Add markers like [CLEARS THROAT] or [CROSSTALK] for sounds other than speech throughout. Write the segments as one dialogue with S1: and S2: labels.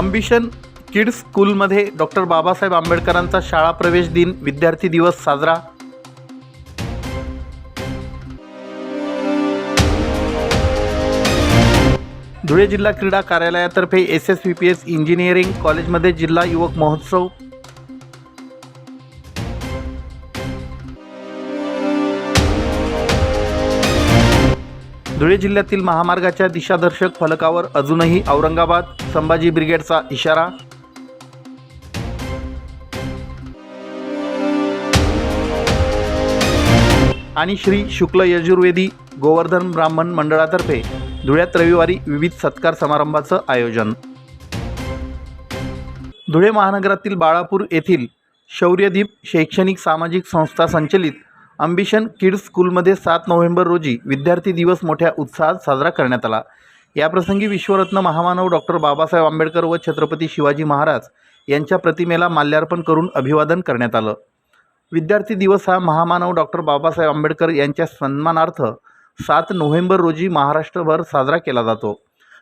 S1: अंबिशन kids स्कूलमध्ये doctor Babasaheb आंबेडकरांचा शाळा प्रवेश दिन विद्यार्थी दिवस साजरा. धुळे जिल्हा क्रीडा कार्यालयातर्फे S S V P S engineering कॉलेजमध्ये जिल्हा युवक महोत्सव. धुळे जिल्ह्यातील महामार्गाच्या दिशादर्शक फलकावर अजूनही औरंगाबाद संभाजी ब्रिगेडचा इशारा. आणि श्री शुक्ल यजुर्वेदी गोवर्धन ब्राह्मण मंडळातर्फे धुळ्यात रविवारी विविध सत्कार समारंभाचं आयोजन. धुळे महानगरातील बाळापूर येथील शौर्यदीप शैक्षणिक सामाजिक संस्था संचलित अंबिशन किड्स स्कूलमध्ये सात नोव्हेंबर रोजी विद्यार्थी दिवस मोठ्या उत्साहात साजरा करण्यात आला. याप्रसंगी विश्वरत्न महामानव डॉक्टर बाबासाहेब आंबेडकर व छत्रपती शिवाजी महाराज यांच्या प्रतिमेला माल्यार्पण करून अभिवादन करण्यात आलं. विद्यार्थी दिवस हा महामानव डॉक्टर बाबासाहेब आंबेडकर यांच्या सन्मानार्थ सात नोव्हेंबर रोजी महाराष्ट्रभर साजरा केला जातो.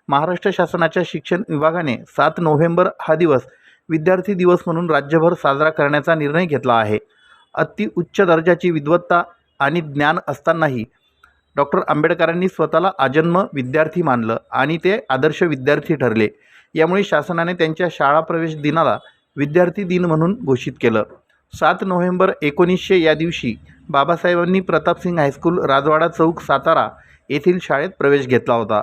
S1: महाराष्ट्र शासनाच्या शिक्षण विभागाने सात नोव्हेंबर हा दिवस विद्यार्थी दिवस म्हणून राज्यभर साजरा करण्याचा निर्णय घेतला आहे. अति उच्च दर्जाची विद्वत्ता आणि ज्ञान असतानाही डॉक्टर आंबेडकरांनी स्वतःला आजन्म विद्यार्थी मानलं आणि ते आदर्श विद्यार्थी ठरले. यामुळे शासनाने त्यांच्या शाळा प्रवेश दिनाला विद्यार्थी दिन म्हणून घोषित केलं. सात नोव्हेंबर एकोणीसशे या दिवशी बाबासाहेबांनी प्रतापसिंग हायस्कूल राजवाडा चौक सातारा येथील शाळेत प्रवेश घेतला होता.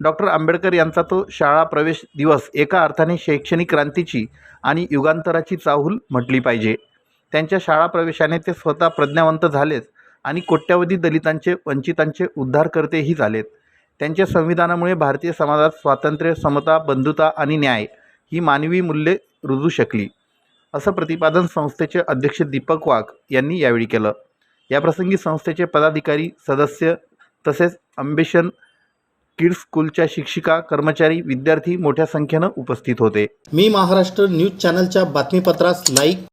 S1: डॉक्टर आंबेडकर यांचा तो शाळा प्रवेश दिवस एका अर्थाने शैक्षणिक क्रांतीची आणि युगांतराची चाहूल म्हटली पाहिजे. त्यांच्या शाळा प्रवेशाने ते स्वतः प्रज्ञावंत झालेच आणि कोट्यावधी दलितांचे वंचितांचे उद्धारकर्तेही झालेत. त्यांच्या संविधानामुळे भारतीय समाजात स्वातंत्र्य समता बंधुता आणि न्याय ही मानवी मूल्ये रुजू शकली. असं प्रतिपादन संस्थेचे अध्यक्ष दीपक वाघ यांनी यावेळी केलं. याप्रसंगी संस्थेचे पदाधिकारी सदस्य तसेच अंबेशन किड्स स्कूलच्या शिक्षिका कर्मचारी विद्यार्थी मोठ्या संख्येनं उपस्थित होते.
S2: मी महाराष्ट्र न्यूज चॅनलच्या बातमीपत्रास लाईक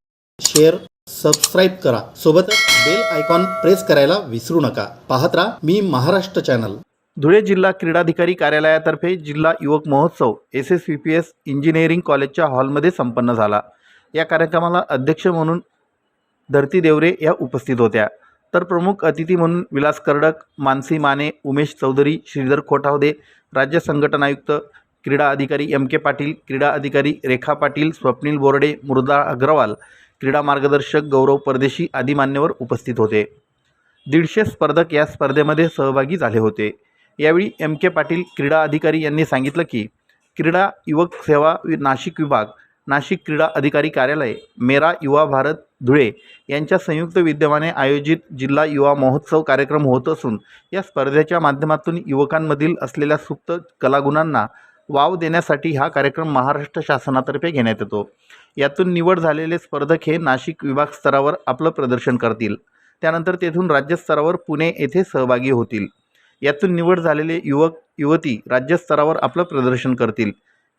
S2: शेअर सबस्क्राईब करा. सोबतच बेल आयकॉन प्रेस करायला विसरू नका. पाहत राहा मी महाराष्ट्र चॅनल
S1: धुळे जिल्हा क्रीडाधिकारी कार्यालयातर्फे जिल्हा युवक महोत्सव S S V P S engineering कॉलेजच्या हॉलमध्ये संपन्न झाला. या कार्यक्रमाला अध्यक्ष म्हणून धरती देवरे या उपस्थित होत्या. तर प्रमुख अतिथी म्हणून विलास कर्डक मानसी माने उमेश चौधरी श्रीधर खोटावदे राज्य संघटन आयुक्त क्रीडा अधिकारी एम के पाटील क्रीडा अधिकारी रेखा पाटील स्वप्नील बोर्डे मृदा अग्रवाल क्रीडा मार्गदर्शक गौरव परदेशी आदी मान्यवर उपस्थित होते. दीडशे स्पर्धक या स्पर्धेमध्ये सहभागी झाले होते. यावेळी एम के पाटील क्रीडा अधिकारी यांनी सांगितलं की क्रीडा युवक सेवा वि- नाशिक विभाग नाशिक क्रीडा अधिकारी कार्यालय मेरा युवा भारत धुळे यांच्या संयुक्त विद्यमाने आयोजित जिल्हा युवा महोत्सव कार्यक्रम होत असून या स्पर्धेच्या माध्यमातून युवकांमधील असलेल्या सुप्त कलागुणांना वाव देण्यासाठी हा कार्यक्रम महाराष्ट्र शासनातर्फे घेण्यात येतो. यातून निवड झालेले स्पर्धक हे नाशिक विभाग स्तरावर आपलं प्रदर्शन करतील. त्यानंतर तेथून राज्यस्तरावर पुणे येथे सहभागी होतील. यातून निवड झालेले युवक युवती राज्यस्तरावर आपलं प्रदर्शन करतील.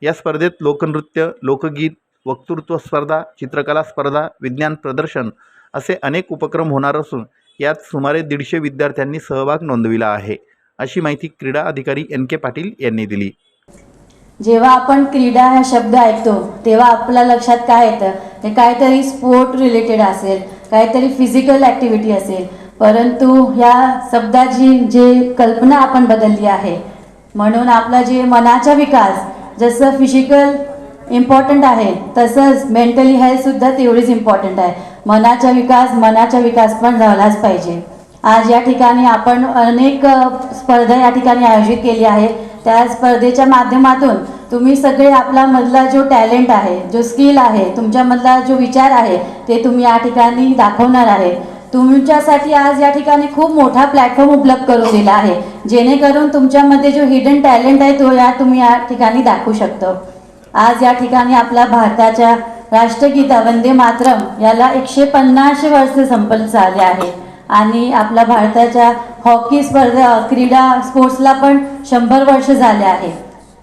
S1: या स्पर्धेत लोकनृत्य लोकगीत वक्तृत्व स्पर्धा चित्रकला स्पर्धा विज्ञान प्रदर्शन असे अनेक उपक्रम होणार असून यात सुमारे दीडशे विद्यार्थ्यांनी सहभाग नोंदविला आहे अशी माहिती क्रीडा अधिकारी एन के पाटील यांनी दिली.
S3: जेव्हा आपण क्रीडा हा शब्द ऐकतो तेव्हा आपल्या लक्षात काय येतं? ते काहीतरी स्पोर्ट रिलेटेड असेल काहीतरी फिजिकल ॲक्टिव्हिटी असेल. परंतु ह्या शब्दाची जे कल्पना आपण बदलली आहे म्हणून आपला जे मनाचा विकास जसं फिजिकल इम्पॉर्टंट आहे तसंच मेंटली हेल्थसुद्धा तेवढीच इम्पॉर्टंट आहे. मनाचा विकास मनाचा विकास पण झालाच पाहिजे. आज या ठिकाणी आपण अनेक स्पर्धा या ठिकाणी आयोजित केली आहे. त्या स्पर्धेच्या माध्यमातून तुम्ही सगळे आपला मधला जो टॅलेंट आहे जो स्किल आहे तुमच्यामधला जो विचार आहे ते तुम्ही या ठिकाणी दाखवणार आहे. तुमच्यासाठी आज या ठिकाणी खूप मोठा प्लॅटफॉर्म उपलब्ध करून दिला आहे. जेणेकरून तुमच्यामध्ये जो हिडन टॅलेंट आहे तो या तुम्ही या ठिकाणी दाखवू शकतो. आज या ठिकाणी आपला भारताच्या राष्ट्रगीता वंदे मातरम याला एकशे पन्नास वर्ष संपन्न झाले आहे. आणि आपल्या भारताच्या हॉकी स्पर्धा क्रीडा स्पोर्ट्सला पण शंभर वर्ष झाले आहे.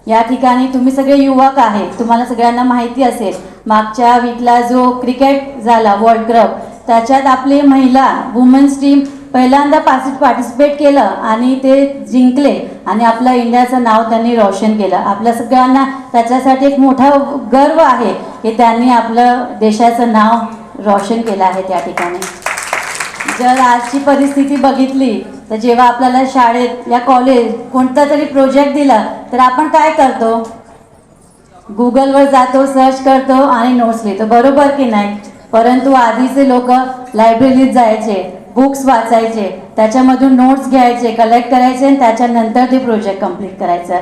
S3: या ठिकाणी तुम्ही सगळे युवक आहेत तुम्हाला सगळ्यांना माहिती असेल मागच्या वीकला जो क्रिकेट झाला वर्ल्ड कप त्याच्यात आपली महिला वुमन्स टीम पहिल्यांदा पास पार्टिसिपेट केलं आणि ते जिंकले आणि आपल्या इंडियाचं नाव त्यांनी रोशन केलं. आपल्या सगळ्यांना त्याच्यासाठी एक मोठा गर्व आहे की त्यांनी आपलं देशाचं नाव रोशन केलं आहे त्या ठिकाणी. जर आजची परिस्थिती बघितली तर जेव्हा आपल्याला शाळेत या कॉलेज कोणता तरी प्रोजेक्ट दिला तर आपण काय करतो? गुगलवर जातो सर्च करतो आणि नोट्स लिहितो. बरोबर की नाही? परंतु आधीचे लोक लायब्ररीत जायचे बुक्स वाचायचे त्याच्यामधून नोट्स घ्यायचे कलेक्ट करायचे आणि त्याच्यानंतर ते प्रोजेक्ट कंप्लीट करायचं.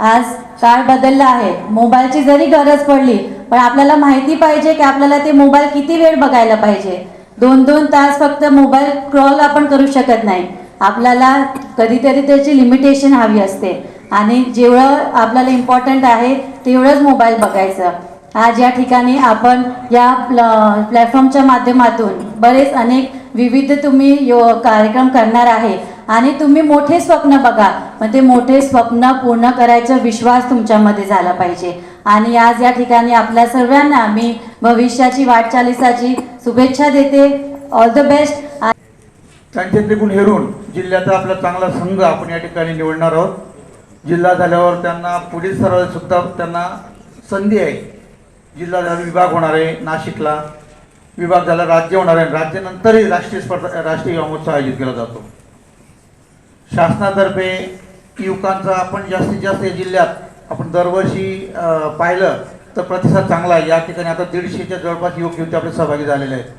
S3: आज काळ बदलला आहे. मोबाईलची जरी गरज पडली पण आपल्याला माहिती पाहिजे की आपल्याला ते मोबाईल किती वेळ बघायला पाहिजे. दोन दोन तास फक्त मोबाईल क्रॉल आपण करू शकत नाही. आपल्याला कधीतरी त्याची लिमिटेशन हवी असते. आणि जेवढं आपल्याला इम्पॉर्टंट आहे तेवढंच मोबाईल बघायचं. आज या ठिकाणी आपण या प्ल प्लॅटफॉर्मच्या माध्यमातून बरेच अनेक विविध तुम्ही यो कार्यक्रम करणार आहे. आणि तुम्ही मोठे स्वप्न बघा. पण ते मोठे स्वप्न पूर्ण करायचा विश्वास तुमच्यामध्ये झाला पाहिजे. आणि आज या ठिकाणी आपल्या सर्वांना मी भविष्याची वाटचालीसाची शुभेच्छा देते. ऑल द बेस्ट
S4: त्यांच्यातले गुण हेरून जिल्ह्याचा आपला चांगला संघ आपण या ठिकाणी निवडणार आहोत. जिल्हा झाल्यावर त्यांना पुढील स्तरावर सुद्धा त्यांना संधी आहे. जिल्हा झाला विभाग होणार आहे नाशिकला. विभाग झाला राज्य होणार आहे. राज्यानंतरही राष्ट्रीय स्पर्धा राष्ट्रीय युवा महोत्सव आयोजित केला जातो. शासनातर्फे युवकांचा आपण जास्तीत जास्त या जिल्ह्यात आपण दरवर्षी पाहिलं तर प्रतिसाद चांगला आहे. या ठिकाणी आता दीडशेच्या जवळपास युवक युवती आपले सहभागी झालेले आहेत.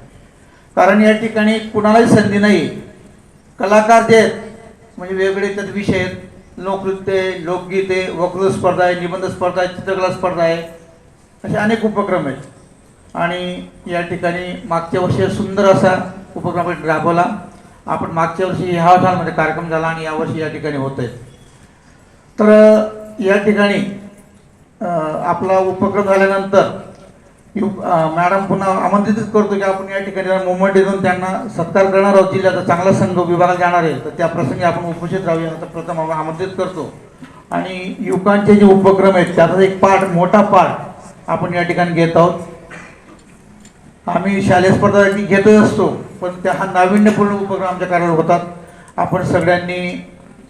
S4: कारण या ठिकाणी कुणालाही संधी नाही. कलाकार जे आहेत म्हणजे वेगवेगळे त्यात विषय आहेत. लोकनृत्य लोकगीते लोकगीत वक्तृत्व स्पर्धा आहे निबंध स्पर्धा आहे चित्रकला स्पर्धा आहे. असे अनेक उपक्रम आहेत. आणि या ठिकाणी मागच्या वर्षी सुंदर असा उपक्रम राबवला. आपण मागच्या वर्षी ह्या हॉलमध्ये कार्यक्रम झाला आणि यावर्षी या ठिकाणी होत आहे तर या ठिकाणी आपला उपक्रम झाल्यानंतर यु- मॅडम पुन्हा आमंत्रितच करतो की आपण या ठिकाणी मुंबई देऊन त्यांना सत्कार करणार आहोत जिल्ह्याचा चांगला संघ विभागात जाणार आहे. तर त्या प्रसंगी आपण उपस्थित राहूया. आता प्रथम आपण आमंत्रित करतो. आणि युवकांचे जे उपक्रम आहेत त्याचा एक पार्ट मोठा पार्ट आपण या ठिकाणी घेत आहोत. आम्ही शालेय स्पर्धासाठी घेतच असतो पण त्या हा नाविन्यपूर्ण उपक्रम आमच्या कार्यालयात होतात. आपण सगळ्यांनी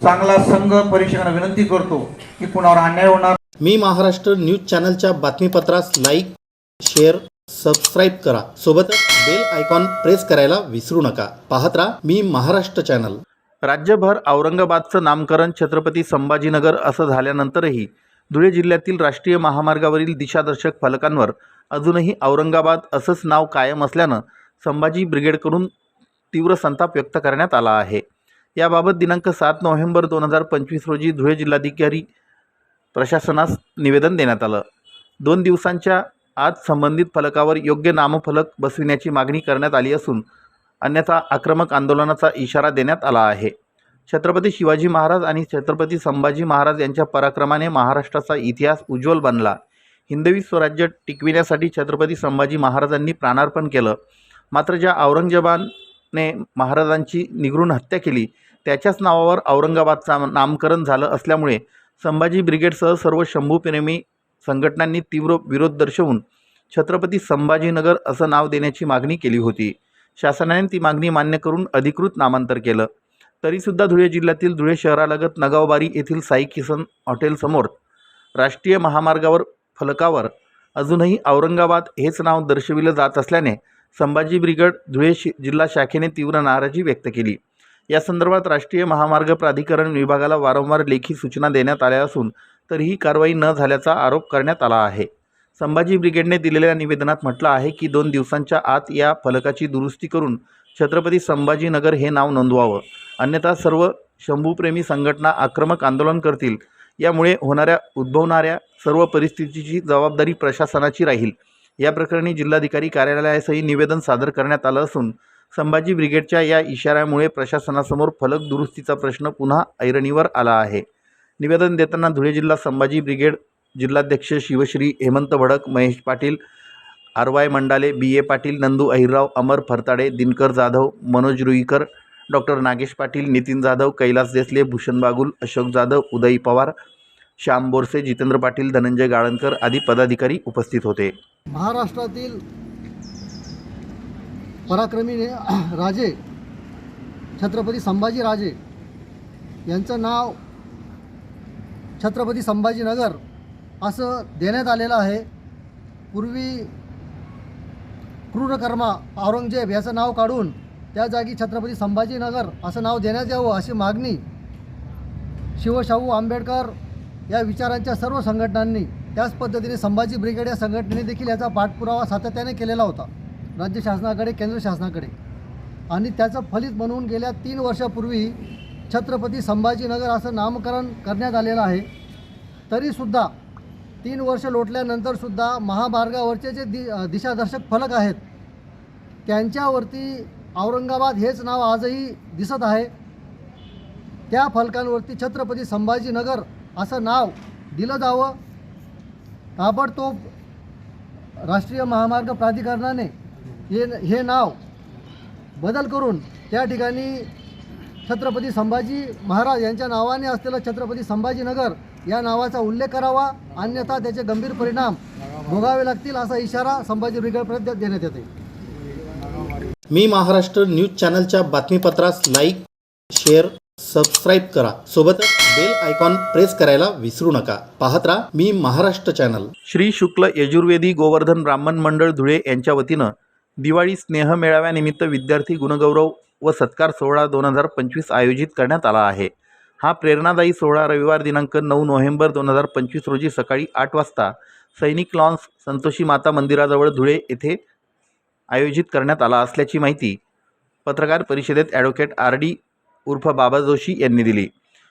S4: चांगला संघ परीक्षकांना विनंती करतो की कुणावर अन्याय होणार
S5: मी महाराष्ट्र न्यूज चॅनलच्या बातमीपत्रास लाईक शेअर सबस्क्राईब करा. सोबतच बेल आयकॉन प्रेस करायला विसरू नका. पाहत राहा मी महाराष्ट्र चॅनल.
S2: राज्यभर औरंगाबादचं नामकरण छत्रपती संभाजीनगर असं झाल्यानंतरही धुळे जिल्ह्यातील राष्ट्रीय महामार्गावरील दिशादर्शक फलकांवर अजूनही औरंगाबाद असंच नाव कायम असल्यानं संभाजी ब्रिगेडकडून तीव्र संताप व्यक्त करण्यात आला आहे. याबाबत दिनांक सात नोव्हेंबर दोन हजार पंचवीस रोजी धुळे जिल्हाधिकारी प्रशासनास निवेदन देण्यात आलं. दोन दिवसांच्या आत संबंधित फलकावर योग्य नामफलक बसविण्याची मागणी करण्यात आली असून अन्यथा आक्रमक आंदोलनाचा इशारा देण्यात आला आहे. छत्रपती शिवाजी महाराज आणि छत्रपती संभाजी महाराज यांच्या पराक्रमाने महाराष्ट्राचा इतिहास उज्ज्वल बनला. हिंदवी स्वराज्य टिकविण्यासाठी छत्रपती संभाजी महाराजांनी प्राणार्पण केलं. मात्र ज्या औरंगजेबाने महाराजांची निगरून हत्या केली त्याच्याच नावावर औरंगाबादचा नामकरण झालं असल्यामुळे संभाजी ब्रिगेडसह सर्व शंभूप्रेमी संघटनांनी तीव्र विरोध दर्शवून छत्रपती संभाजीनगर असं नाव देण्याची मागणी केली होती. शासनाने ती मागणी मान्य करून अधिकृत नामांतर केलं. तरीसुद्धा धुळे जिल्ह्यातील धुळे शहरालगत नगावबारी येथील साई किसन हॉटेलसमोर राष्ट्रीय महामार्गावर फलकावर अजूनही औरंगाबाद हेच नाव दर्शविलं जात असल्याने संभाजी ब्रिगेड धुळे शि जिल्हा शाखेने तीव्र नाराजी व्यक्त केली. या संदर्भात राष्ट्रीय महामार्ग प्राधिकरण विभागाला वारंवार लेखी सूचना देण्यात आल्या असून तरीही कारवाई न झाल्याचा आरोप करण्यात आला आहे. संभाजी ब्रिगेडने दिलेल्या निवेदनात म्हटलं आहे की दोन दिवसांच्या आत या फलकाची दुरुस्ती करून छत्रपती संभाजीनगर हे नाव नोंदवावं. अन्यथा सर्व शंभूप्रेमी संघटना आक्रमक आंदोलन करतील. यामुळे होणाऱ्या उद्भवणाऱ्या सर्व परिस्थितीची जबाबदारी प्रशासनाची राहील. या प्रकरणी जिल्हाधिकारी कार्यालयासही निवेदन सादर करण्यात आलं असून संभाजी ब्रिगेडच्या या इशाऱ्यामुळे प्रशासनासमोर फलक दुरुस्तीचा प्रश्न पुन्हा ऐरणीवर आला आहे. निवेदन देताना धुळे जिल्हा संभाजी ब्रिगेड जिल्हाध्यक्ष Shivshri Hemant Bhadak Mahesh Patil R Y Mandale B A Patil Nandu Ahirrao Amar Phartade Dinkar Jadhav Manoj Ruikar doctor Nagesh Patil Nitin Jadhav Kailas Desale Bhushan Bagul Ashok Jadhav Uday Pawar Shyam Borse Jitendra Patil Dhananjay Galankar आदी पदाधिकारी उपस्थित होते.
S6: महाराष्ट्रातील पराक्रमी [CLEARS THROAT] राजे छत्रपती संभाजीराजे यांचं नाव छत्रपती संभाजीनगर असं देण्यात आलेलं आहे. पूर्वी क्रूरकर्मा औरंगजेब याचं नाव काढून त्या जागी छत्रपती संभाजीनगर असं नाव देण्यात यावं अशी मागणी शिवशाहू आंबेडकर या विचारांच्या सर्व संघटनांनी त्याच पद्धतीने संभाजी ब्रिगेड या संघटनेने देखील याचा पाठपुरावा सातत्याने केलेला होता. राज्य शासनाकडे केंद्र शासनाकडे. आणि त्याचं फलित म्हणून गेल्या तीन वर्षापूर्वी छत्रपती संभाजीनगर असं नामकरण करण्यात आलेलं आहे. तरीसुद्धा तीन वर्ष लोटल्यानंतरसुद्धा महामार्गावरचे जे दि दिशादर्शक फलक आहेत त्यांच्यावरती औरंगाबाद हेच नाव आजही दिसत आहे. त्या फलकांवरती छत्रपती संभाजीनगर असं नाव दिलं जावं. ताबडतोब राष्ट्रीय महामार्ग प्राधिकरणाने हे हे नाव बदल करून त्या ठिकाणी छत्रपती संभाजी महाराज यांच्या नावाने असलेलं छत्रपती संभाजीनगर या नावाचा उल्लेख करावा. अन्यथा त्याचे गंभीर परिणाम भोगावे लागतील असा इशारा संभाजी ब्रिगेडपर्यंत देण्यात येते
S2: मी महाराष्ट्र न्यूज चॅनलच्या बातमीपत्रास लाईक शेअर सबस्क्राईब करा. सोबतच बेल आयकॉन प्रेस करायला विसरू नका. पाहत राहा मी महाराष्ट्र चॅनल.
S1: श्री शुक्ल यजुर्वेदी गोवर्धन ब्राह्मण मंडळ धुळे यांच्या वतीनं दिवाळी स्नेह मेळाव्यानिमित्त विद्यार्थी गुणगौरव व सत्कार सोहळा दोन हजार पंचवीस आयोजित करण्यात आला आहे. हा प्रेरणादायी सोहळा रविवार दिनांक नऊ नोव्हेंबर दोन हजार पंचवीस रोजी सकाळी आठ वाजता सैनिक लॉन्स संतोषी माता मंदिराजवळ धुळे येथे आयोजित करण्यात आला असल्याची माहिती पत्रकार परिषदेत ॲडव्होकेट आर डी उर्फ बाबा जोशी यांनी दिली.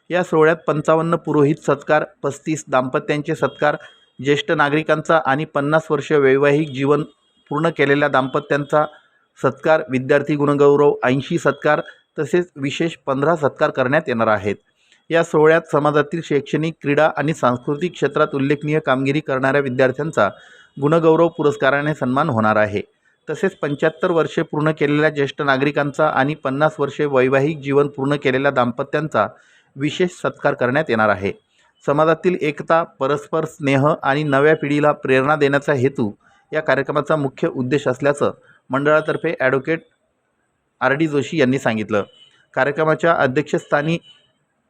S1: या सोहळ्यात पंचावन्न पुरोहित सत्कार पस्तीस दाम्पत्यांचे सत्कार ज्येष्ठ नागरिकांचा आणि पन्नास वर्ष वैवाहिक जीवन पूर्ण केलेल्या दाम्पत्यांचा सत्कार विद्यार्थी गुणगौरव ऐंशी सत्कार तसेच विशेष पंधरा सत्कार करण्यात येणार आहेत. या सोहळ्यात समाजातील शैक्षणिक क्रीडा आणि सांस्कृतिक क्षेत्रात उल्लेखनीय कामगिरी करणाऱ्या विद्यार्थ्यांचा गुणगौरव पुरस्काराने सन्मान होणार आहे. तसेच पंच्याहत्तर वर्षे पूर्ण केलेल्या ज्येष्ठ नागरिकांचा आणि पन्नास वर्षे वैवाहिक जीवन पूर्ण केलेल्या दाम्पत्यांचा विशेष सत्कार करण्यात येणार आहे. समाजातील एकता परस्पर स्नेह आणि नव्या पिढीला प्रेरणा देण्याचा हेतू या कार्यक्रमाचा मुख्य उद्देश असल्याचं मंडळातर्फे ॲडव्होकेट आर डी जोशी यांनी सांगितलं. कार्यक्रमाच्या अध्यक्षस्थानी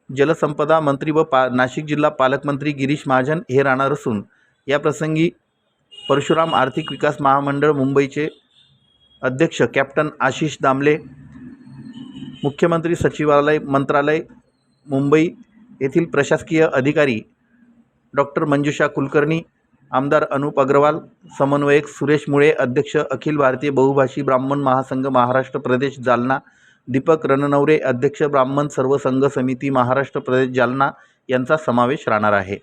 S1: जलसंपदा मंत्री व पा नाशिक जिल्हा पालकमंत्री गिरीश महाजन हे राहणार असून याप्रसंगी परशुराम आर्थिक विकास महामंडळ मुंबईचे अध्यक्ष कॅप्टन आशिष दामले मुख्यमंत्री सचिवालय मंत्रालय मुंबई येथील प्रशासकीय अधिकारी डॉक्टर मंजुषा कुलकर्णी आमदार अनुप अग्रवाल समन्वयक सुरेश मुळे अध्यक्ष अखिल भारतीय बहुभाषी ब्राह्मण महासंघ महाराष्ट्र प्रदेश जालना दीपक रणनवरे अध्यक्ष ब्राह्मण सर्व संघ समिती महाराष्ट्र प्रदेश जालना यांचा समावेश राहणार आहे.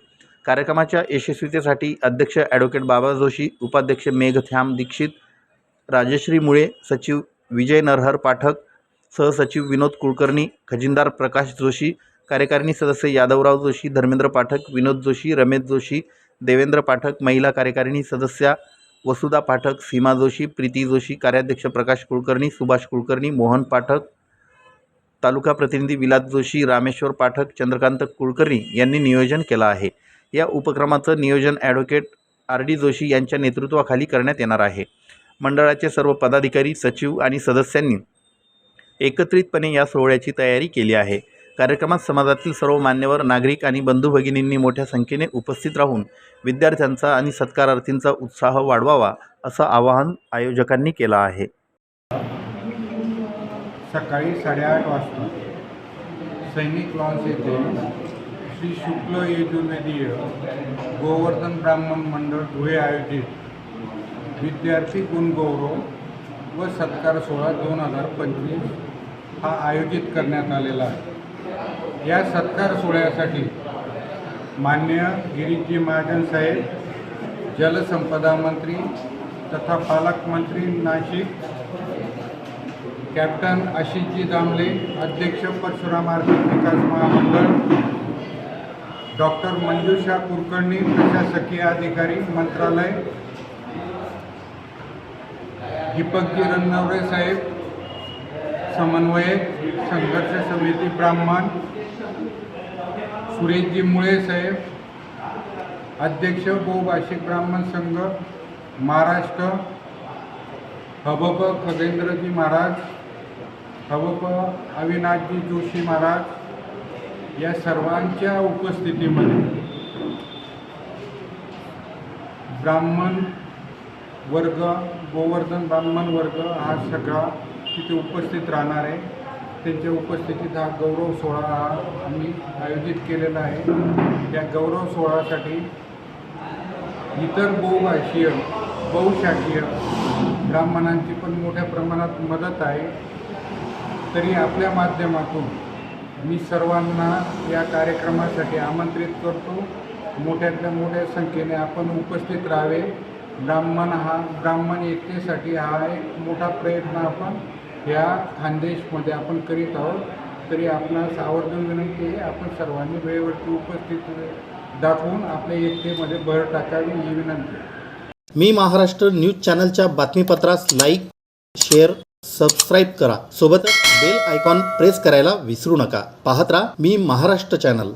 S1: कार्यक्रमाच्या यशस्वीतेसाठी अध्यक्ष ॲडव्होकेट बाबा जोशी उपाध्यक्ष मेघथ्याम दीक्षित राजश्री मुळे सचिव विजय नरहर पाठक सहसचिव विनोद कुलकर्णी खजिनदार प्रकाश जोशी कार्यकारिणी सदस्य यादवराव जोशी धर्मेंद्र पाठक विनोद जोशी रमेश जोशी देवेंद्र पाठक महिला कार्यकारिणी सदस्या वसुधा पाठक सीमा जोशी प्रीती जोशी कार्याध्यक्ष प्रकाश कुलकर्णी सुभाष कुलकर्णी मोहन पाठक तालुका प्रतिनिधी विलास जोशी रामेश्वर पाठक चंद्रकांत कुलकर्णी यांनी नियोजन केलं आहे. या उपक्रमाचं नियोजन ॲडव्होकेट आर डी जोशी यांच्या नेतृत्वाखाली करण्यात येणार आहे. मंडळाचे सर्व पदाधिकारी सचिव आणि सदस्यांनी एकत्रितपणे या सोहळ्याची तयारी केली आहे. कार्यक्रमात समाजातील सर्व मान्यवर नागरिक आणि बंधू भगिनींनी मोठ्या संख्येने उपस्थित राहून विद्यार्थ्यांचा आणि सत्कारार्थींचा उत्साह वाढवावा असं आवाहन आयोजकांनी केलं आहे.
S7: सकाळी साडेआठ वाजता सैनिक लॉन्स येथे श्री शुक्ल यजुर्वेदीय गोवर्धन ब्राह्मण मंडळ धुळे आयोजित विद्यार्थी गुणगौरव व सत्कार सोहळा दोन हजार पंचवीस हा आयोजित करण्यात आलेला आहे. या सत्कार सोहळ्यासाठी मान्य गिरीजी महाजन साहेब जलसंपदा मंत्री तथा पालकमंत्री नाशिक कॅप्टन आशिषजी दामले अध्यक्ष परशुराम आर्थिक विकास महामंडळ डॉक्टर मंजुषा कुलकर्णी प्रशासकीय अधिकारी मंत्रालय दीपकजी रणनवरे साहेब समन्वयक संघर्ष समिती ब्राह्मण सुरेशजी मुळे साहेब अध्यक्ष बहुभाषिक ब्राह्मण संघ महाराष्ट्र हबप खगेंद्रजी महाराज हवप अविनाशजी जोशी महाराज या सर्वांच्या उपस्थितीमध्ये ब्राह्मण वर्ग गोवर्धन ब्राह्मण वर्ग हा सगळा तिथे उपस्थित राहणार आहे. त्यांच्या उपस्थितीत हा गौरव सोहळा हा आम्ही आयोजित केलेला आहे. या गौरव सोहळ्यासाठी इतर बहुभाषीय बहुशाखीय ब्राह्मणांची पण मोठ्या प्रमाणात मदत आहे. तरी आपल्या माध्यमातून मी सर्वांना या कार्यक्रमासाठी आमंत्रित करतो. मोठ्यातल्या मोठ्या संख्येने आपण उपस्थित राहावे. ब्राह्मण हा ब्राह्मण एकतेसाठी हा एक मोठा प्रयत्न आपण ह्या खानदेशमध्ये आपण करीत आहोत तरी आपणास आवर्जून विनंती आहे आपण सर्वांनी वेळेवरती उपस्थित दाखवून आपल्या एकतेमध्ये भर टाकावी ही विनंती
S2: मी महाराष्ट्र न्यूज चॅनलच्या बातमीपत्रास लाईक शेअर सबस्क्राईब करा. सोबतच बेल आयकॉन प्रेस करायला विसरू नका. पाहत राहा मी महाराष्ट्र चॅनल.